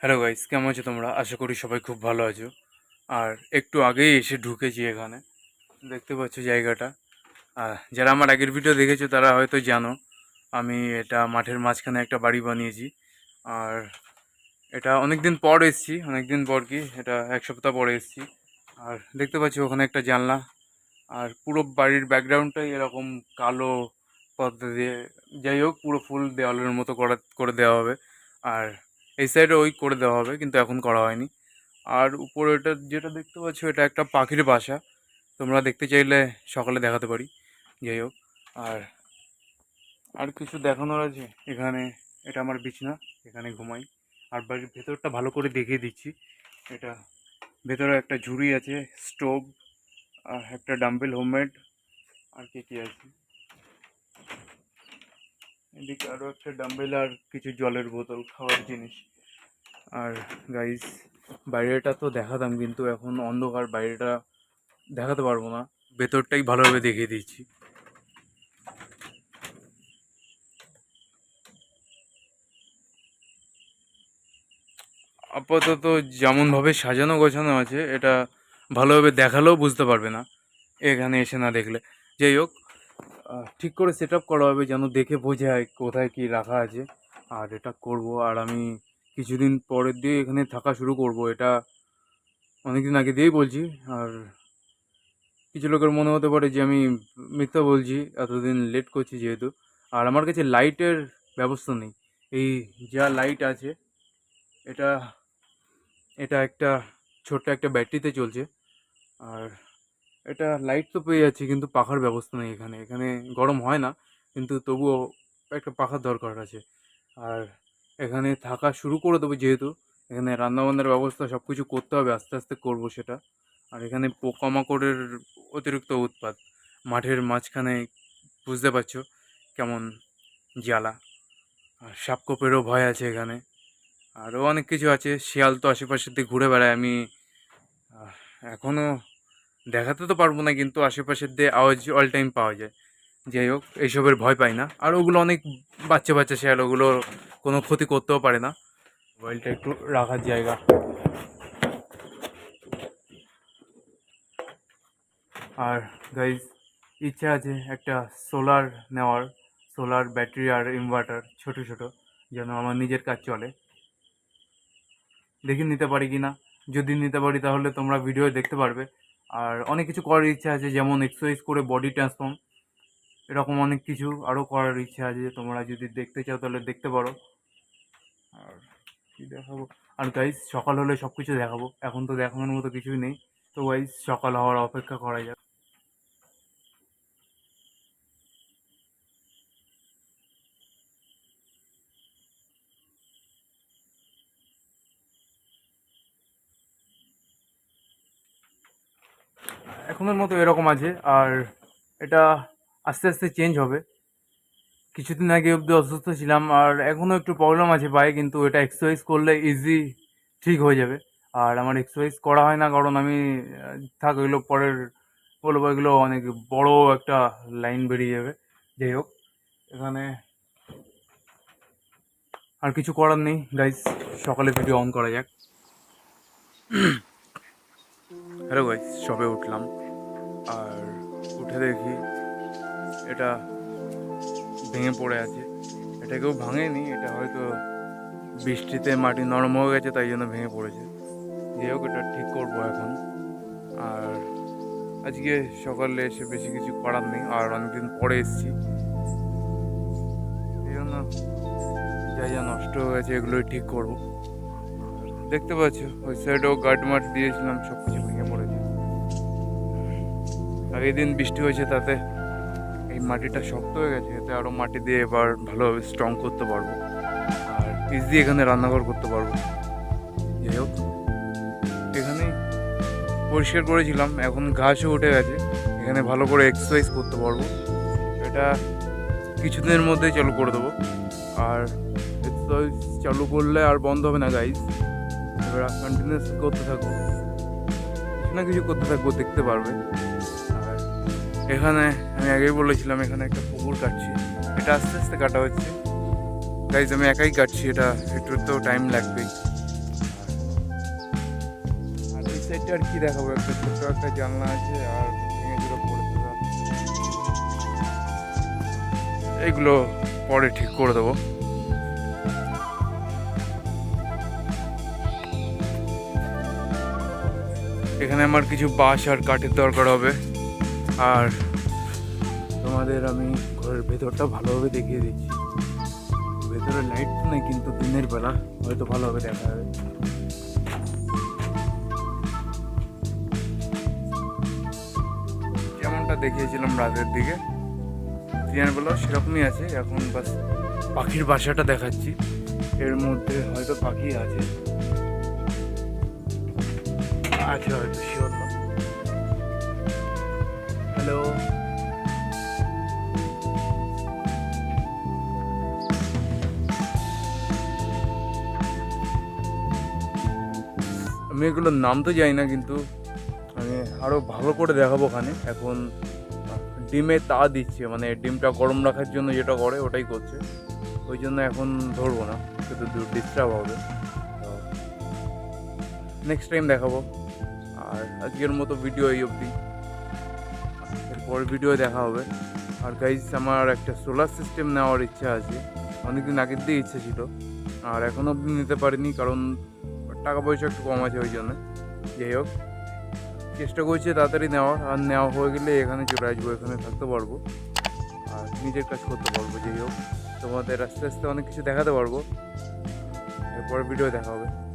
Hello guys কেমন আছো তোমরা? আশা করি সবাই খুব ভালো আছো। আর একটু আগেই এসে ঢুকেছি এখানে। দেখতে পাচ্ছ জায়গাটা। আর যারা আমার আগের ভিডিও দেখেছ, তারা হয়তো জানো, আমি এটা মাঠের মাঝখানে একটা বাড়ি বানিয়েছি। আর এটা অনেক দিন পর এসেছি অনেক দিন পর কি, এটা এক সপ্তাহ পরে এসেছি। আর দেখতে পাচ্ছি ওখানে একটা জানলা। আর পুরো বাড়ির ব্যাকগ্রাউন্ডটাই এরকম কালো পর্দা দিয়ে, যাই হোক, পুরো ফুল দেওয়ালের মতো করা, করে দেওয়া হবে। আর এই সাইডে ওই করে দেওয়া হবে, কিন্তু এখন করা হয়নি। আর উপরে এটা যেটা দেখতে পাচ্ছ, এটা একটা পাখির বাসা। তোমরা দেখতে চাইলে সকালে দেখাতে পারি। যাই হোক, আর আর কিছু দেখানোর আছে? এখানে, এটা আমার বিছনা, এখানে ঘুমাই। আর বাড়ির ভেতরটা ভালো করে দেখিয়ে দিচ্ছি। এটা ভেতরে একটা ঝুড়ি আছে, স্টোভ, আর একটা ডাম্বেল হোমমেড, আর কি কি আছে? এদিকে আরও একটা ডাম্বেল আর কিছু জলের বোতল খাওয়ার জিনিস। আর গাইস বাইরেটা তো দেখাতাম কিন্তু এখন অন্ধকার, বাইরেটা দেখাতে পারব না। ভেতরটাই ভালোভাবে দেখিয়ে দিচ্ছি। আপাতত যেমনভাবে সাজানো গোছানো আছে, এটা ভালোভাবে দেখালেও বুঝতে পারবে না। এখানে এসে না দেখলে। যাই হোক ঠিক করে সেট করা হবে যেন দেখে বোঝায় কোথায় কি রাখা আছে। আর এটা করব, আর আমি কিছুদিন পরের দিয়ে এখানে থাকা শুরু করব। এটা অনেকদিন আগে দিয়েই বলছি, আর কিছু লোকের মনে হতে পারে যে আমি মিথ্যা বলছি, এতদিন লেট করছি যেহেতু। আর আমার কাছে লাইটের ব্যবস্থা নেই। এই যা লাইট আছে, এটা এটা একটা ছোট্ট একটা ব্যাটারিতে চলছে। আর এটা লাইট তো পেয়ে যাচ্ছি, কিন্তু পাখার ব্যবস্থা নেই এখানে। এখানে গরম হয় না, কিন্তু তবুও একটা পাখার দরকার আছে। আর এখানে থাকা শুরু করে দেবো যেহেতু, এখানে রান্নাবান্নার ব্যবস্থা সব কিছু করতে হবে, আস্তে আস্তে করব সেটা। আর এখানে পোকামাকড়ের অতিরিক্ত উৎপাত, মাঠের মাঝখানে বুঝতে পারছ কেমন জ্বালা। আর সাপকোপেরও ভয় আছে এখানে। আরও অনেক কিছু আছে, শিয়াল তো আশেপাশের দিয়ে ঘুরে বেড়ায়, আমি এখনও দেখাতে তো পারব না, কিন্তু আশেপাশের দিয়ে আওয়াজ অল টাইম পাওয়া যায়। যাই হোক, এইসবের ভয় পাই না। আর ওগুলো অনেক বাচ্চা বাচ্চা শেয়াল, ওগুলো কোনো ক্ষতি করতেও পারে না। মোবাইলটা একটু রাখার জায়গা। আর গাইজ ইচ্ছা আছে একটা সোলার নেওয়ার। সোলার ব্যাটারি আর ইনভার্টার ছোট ছোট, যেন আমার নিজের কাজ চলে। দেখি নিতে পারি কি না যদি নিতে পারি, তাহলে তোমরা ভিডিও দেখতে পারবে। আর অনেক কিছু করার ইচ্ছা আছে, যেমন এক্সারসাইজ করে বডি ট্রান্সফর্ম এরকম অনেক কিছু আরও করার ইচ্ছা আছে তোমরা যদি দেখতে চাও তাহলে দেখতে পারো। আর কি দেখাবো? আর গাইজ সকাল হলে সব কিছু দেখাবো। এখন তো দেখানোর মতো কিছুই নেই। তো গাইজ সকাল হওয়ার অপেক্ষা করা যাক। এখনের মতো এরকম আছে, আর এটা আস্তে আস্তে চেঞ্জ হবে। কিছুদিন আগে অবধি অসুস্থ ছিলাম, আর এখনও একটু প্রবলেম আছে পায়ে, কিন্তু এটা এক্সারসাইজ করলে ইজি ঠিক হয়ে যাবে। আর আমার এক্সারসাইজ করা হয় না, কারণ আমি থাক এগুলো পরের বলব, এগুলো অনেক বড় একটা লাইন বেরিয়ে যাবে। যাই হোক, এখানে আর কিছু করার নেই গাইজ সকালে ভিডিও অন করা যাক। হ্যালো গাইজ সবে উঠলাম। আর উঠে দেখি এটা ভেঙে পড়ে আছে। এটা কেউ ভাঙেনি, এটা হয়তো বৃষ্টিতে মাটি নরম হয়ে গেছে, তাই জন্য ভেঙে পড়েছে। যাই হোক, এটা ঠিক করব এখন। আর আজকে সকালে এসে বেশি কিছু করার নেই, আর অনেকদিন পরে এসেছি। এই জন্য যা যা নষ্ট হয়ে গেছে, এগুলোই ঠিক করব। দেখতে পাচ্ছ, ওই সাইডেও গার্ড মাঠ দিয়েছিলাম সব কিছু ভেঙে পড়েছে। আগের দিন বৃষ্টি হয়েছে তাতে এই মাটিটা শক্ত হয়ে গেছে, এতে আরও মাটি দিয়ে এবার ভালোভাবে স্ট্রং করতে পারব। আর ইজি এখানে রান্নাঘর করতে পারব। যাই হোক, এখানেই পরিষ্কার করেছিলাম, এখন ঘাসও উঠে গেছে। এখানে ভালো করে এক্সারসাইজ করতে পারব। এটা কিছুদিনের মধ্যেই চালু করে দেবো। আর এক্সারসাইজ চালু করলে আর বন্ধ হবে না গাইজ এবার কন্টিনিউস করতে থাকব। কিছু না কিছু করতে থাকব, দেখতে পারবে। এখানে আমি আগেই বলেছিলাম, এখানে একটা পুকুর কাটছি। এটা আস্তে আস্তে কাটা হচ্ছে। গাইজ আমি একাই কাটছি, এটা একটু তো টাইম লাগবেই। সাইডটা আর কি দেখাবো? একটা ছোট্ট একটা জানলা আছে, আর ভেঙে চুরে পড়ে থাকা এইগুলো পরে ঠিক করে দেবো। এখানে আমার কিছু বাঁশ আর কাঠের দরকার হবে। আর তোমাদের আমি ঘরের ভেতরটা ভালোভাবে দেখিয়ে দিচ্ছি। ভেতরে লাইট তো নেই, কিন্তু দিনের বেলা হয়তো ভালোভাবে দেখা যাবে। যেমনটা দেখিয়েছিলাম রাতের দিকে, দিনের বেলা সেরকমই আছে, এখন বাস পাখির বাসাটা দেখাচ্ছি। এর মধ্যে হয়তো পাখি আছে। আছে হয়তো শিওর হ্যালো আমি এগুলোর নাম তো জানি না, কিন্তু আমি আরও ভালো করে দেখাবো ওখানে। এখন ডিমে তা দিচ্ছে মানে ডিমটা গরম রাখার জন্য যেটা করে ওটাই করছে। ওই জন্য এখন ধরবো না শুধু ডিস্টার্ব হবে। তো নেক্সট টাইম দেখাবো। আর আজকের মতো ভিডিও এই অবধি। এরপর ভিডিও দেখা হবে। আর গাইজ আমার একটা সোলার সিস্টেম নেওয়ার ইচ্ছা আছে। অনেকদিন আগের দিয়ে ইচ্ছা ছিল। আর এখনও অবধি নিতে পারিনি, কারণ টাকা পয়সা একটু কম আছে ওই জন্য। যাই হোক, চেষ্টা করছি তাড়াতাড়ি নেওয়ার। আর নেওয়া হয়ে গেলে এখানে চলে আসব, এখানে থাকতে পারব। আর নিজের কাজ করতে পারব, যাই হোক। তোমাদের আস্তে আস্তে অনেক কিছু দেখাতে পারব। এরপর ভিডিও দেখা হবে।